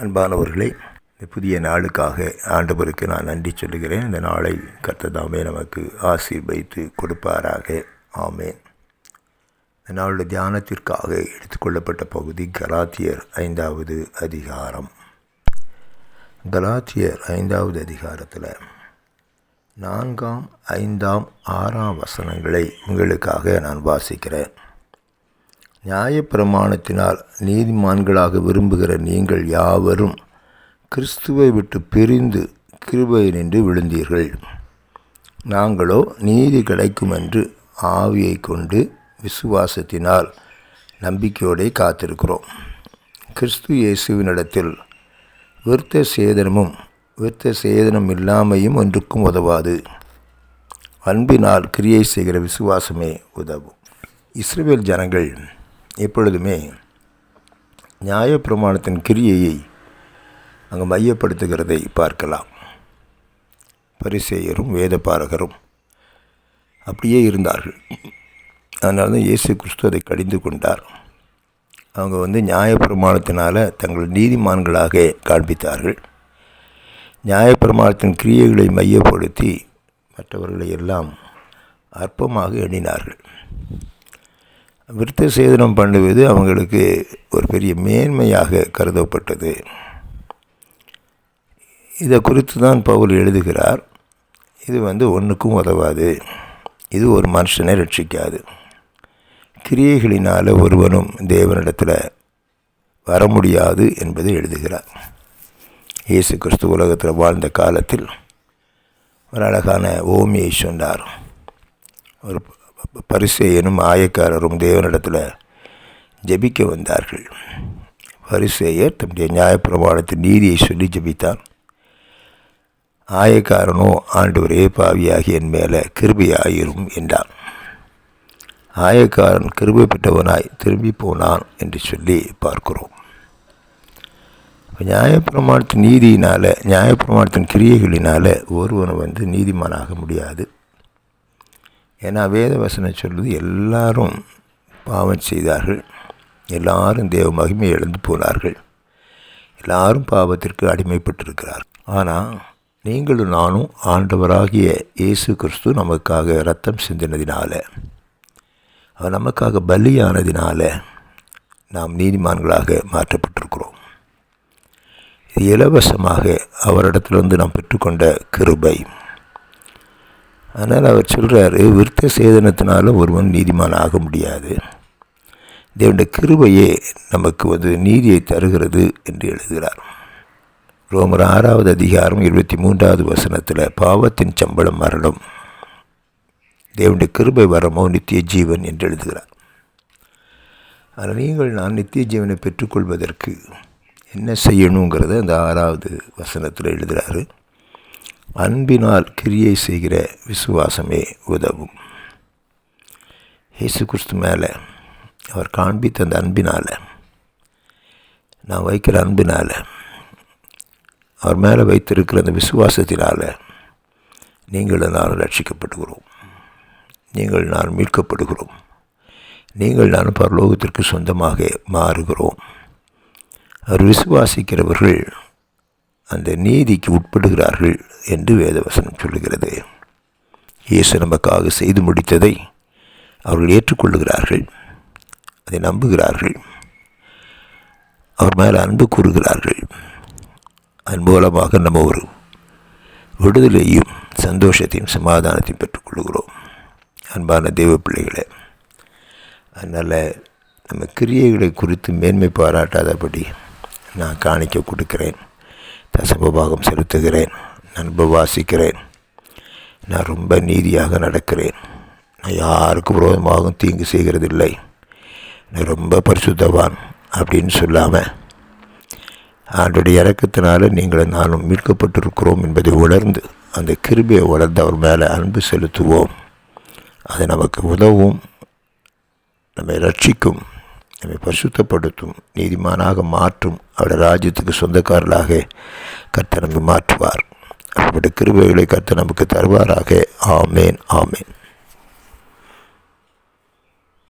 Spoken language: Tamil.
அன்பானவர்களே இந்த புதிய நாளுக்காக ஆண்டவருக்கு நான் நன்றி சொல்லுகிறேன். இந்த நாளை கர்த்ததாமே நமக்கு ஆசீர்வைத்து கொடுப்பாராக. ஆமேன். இந்த நாளுடைய தியானத்திற்காக எடுத்துக்கொள்ளப்பட்ட பகுதி கலாத்தியர் ஐந்தாவது அதிகாரம். கலாத்தியர் ஐந்தாவது அதிகாரத்தில் நான்காம் ஐந்தாம் ஆறாம் வசனங்களை உங்களுக்காக நான் வாசிக்கிறேன். நியாயப்பிரமாணத்தினால் நீதிமான்களாக விரும்புகிற நீங்கள் யாவரும் கிறிஸ்துவை விட்டு பிரிந்து கிருபை நின்று விழுந்தீர்கள். நாங்களோ நீதி கிடைக்கும் என்று ஆவியை கொண்டு விசுவாசத்தினால் நம்பிக்கையோடே காத்திருக்கிறோம். கிறிஸ்து இயேசுவினிடத்தில் விருத்த சேதனமும் விருத்த சேதனம் இல்லாமையும் ஒன்றுக்கும் உதவாது. அன்பினால் கிரியை செய்கிற விசுவாசமே உதவும். இஸ்ரேல் ஜனங்கள் எப்பொழுதுமே நியாயப்பிரமாணத்தின் கிரியையை அங்கே மையப்படுத்துகிறதை பார்க்கலாம். பரிசேயரும் வேதபாரகரும் அப்படியே இருந்தார்கள். அதனால தான் இயேசு கிறிஸ்து அதை கடிந்து கொண்டார். அவங்க வந்து நியாயப்பிரமாணத்தினால் தங்கள் நீதிமான்களாக காண்பித்தார்கள். நியாயப்பிரமாணத்தின் கிரியைகளை மையப்படுத்தி மற்றவர்களை எல்லாம் அற்பமாக எண்ணினார்கள். விருத்த சேதனம் பண்ணுவது அவங்களுக்கு ஒரு பெரிய மேன்மையாக கருதப்பட்டது. இதை குறித்து தான் பவுல் எழுதுகிறார். இது வந்து ஒன்றுக்கும் உதவாது. இது ஒரு மனுஷனை ரட்சிக்காது. கிரியைகளினால் ஒருவனும் தேவனிடத்தில் வர முடியாது என்பதை எழுதுகிறார். இயேசு கிறிஸ்து உலகத்தில் வாழ்ந்த காலத்தில் ஒரு அழகான ஓமியை சொன்னார். ஒரு பரிசேயனும் ஆயக்காரரும் தேவனிடத்தில் ஜபிக்க வந்தார்கள். பரிசேயர் தம்முடைய நியாயப்பிரமாணத்தின் நீதியை சொல்லி ஜபித்தான். ஆயக்காரனோ ஆண்டவரே பாவியாகி என் மேலே கிருபியாயிரும் என்றான். ஆயக்காரன் கிருபை பெற்றவனாய் திரும்பி போனான் என்று சொல்லி பார்க்கிறோம். நியாயப்பிரமாணத்தின் நீதியினால் நியாயப்பிரமாணத்தின் கிரியைகளினால் ஒருவன் வந்து நீதிமானாக முடியாது. ஏன்னா வேதவசனம் சொல்லுது எல்லாரும் பாவம் செய்தார்கள். எல்லாரும் தேவ மகிமை இழந்து போனார்கள். எல்லாரும் பாவத்திற்கு அடிமைப்பட்டிருக்கிறார் ஆனால் நீங்களும் நானும் ஆண்டவராகிய இயேசு கிறிஸ்து நமக்காக ரத்தம் சிந்தினதினால அவர் நமக்காக பலியானதினால நாம் நீதிமான்களாக மாற்றப்பட்டிருக்கிறோம். இது இலவசமாக அவரிடத்திலிருந்து நாம் பெற்றுக்கொண்ட கிருபை. அதனால் அவர் சொல்கிறாரு விருத்த சேதனத்தினால ஒருவன் நீதிமான் ஆக முடியாது. தேவனுடைய கிருபையே நமக்கு வந்து நீதியை தருகிறது என்று எழுதுகிறார். ரோமர் ஆறாவது அதிகாரம் இருபத்தி மூன்றாவது வசனத்தில் பாவத்தின் சம்பளம் மரணம் தேவனுடைய கிருபை வரமோ நித்திய ஜீவன் என்று எழுதுகிறார். ஆனால் நீங்கள் நான் நித்திய ஜீவனை பெற்றுக்கொள்வதற்கு என்ன செய்யணுங்கிறத அந்த ஆறாவது வசனத்தில் எழுதுகிறாரு அன்பினால் கிரியை செய்கிற விசுவாசமே உதவும். இயேசு கிறிஸ்து மேலே அவர் காண்பித்த அந்த அன்பினால் நான் வைக்கிற அன்பினால் அவர் மேலே வைத்திருக்கிற அந்த விசுவாசத்தினால் நீங்கள் நான் ரட்சிக்கப்படுகிறோம் நீங்கள் நான் மீட்கப்படுகிறோம். நீங்கள் நான் பரலோகத்திற்கு சொந்தமாக மாறுகிறோம். அவர் விசுவாசிக்கிறவர்கள் அந்த நீதிக்கு உட்படுகிறார்கள் என்று வேதவசனம் சொல்லுகிறது. இயேசு நமக்காக செய்து முடித்ததை அவர்கள் ஏற்றுக்கொள்ளுகிறார்கள். அதை நம்புகிறார்கள். அவர் மேலே அன்பு கூறுகிறார்கள். அதன் மூலமாக நம்ம ஒரு விடுதலையும் சந்தோஷத்தையும் சமாதானத்தையும் பெற்றுக்கொள்கிறோம். அன்பான தெய்வ பிள்ளைகளை அதனால் நம்ம கிரியைகளை குறித்து மேன்மை பாராட்டாதபடி நான் காணிக்க கொடுக்குறேன். தசமபாகம் செலுத்துகிறேன் நண்ப வாசிக்கிறேன் நான் ரொம்ப நீதியாக நடக்கிறேன். நான் யாருக்கும் விரோதமாகவும் தீங்கு செய்கிறதில்லை. நான் ரொம்ப பரிசுத்தவான் அப்படின்னு சொல்லாமல் ஆண்டுடைய இறக்கத்தினால நீங்கள் நானும் மீட்கப்பட்டிருக்கிறோம் என்பதை உணர்ந்து அந்த கிருபியை உணர்ந்து அவர் மேலே அன்பு செலுத்துவோம். அது நமக்கு உதவும் நம்மை ரட்சிக்கும் நம்மை பரிசுத்தப்படுத்தும் நீதிமானாக மாற்றும் அவருடைய ராஜ்யத்துக்கு சொந்தக்காரர்களாக கர்த்தர் நம்மை மாற்றுவார். அவருடைய கிருபைகளை கர்த்தர் நமக்கு தருவாராக. ஆமேன் ஆமேன்.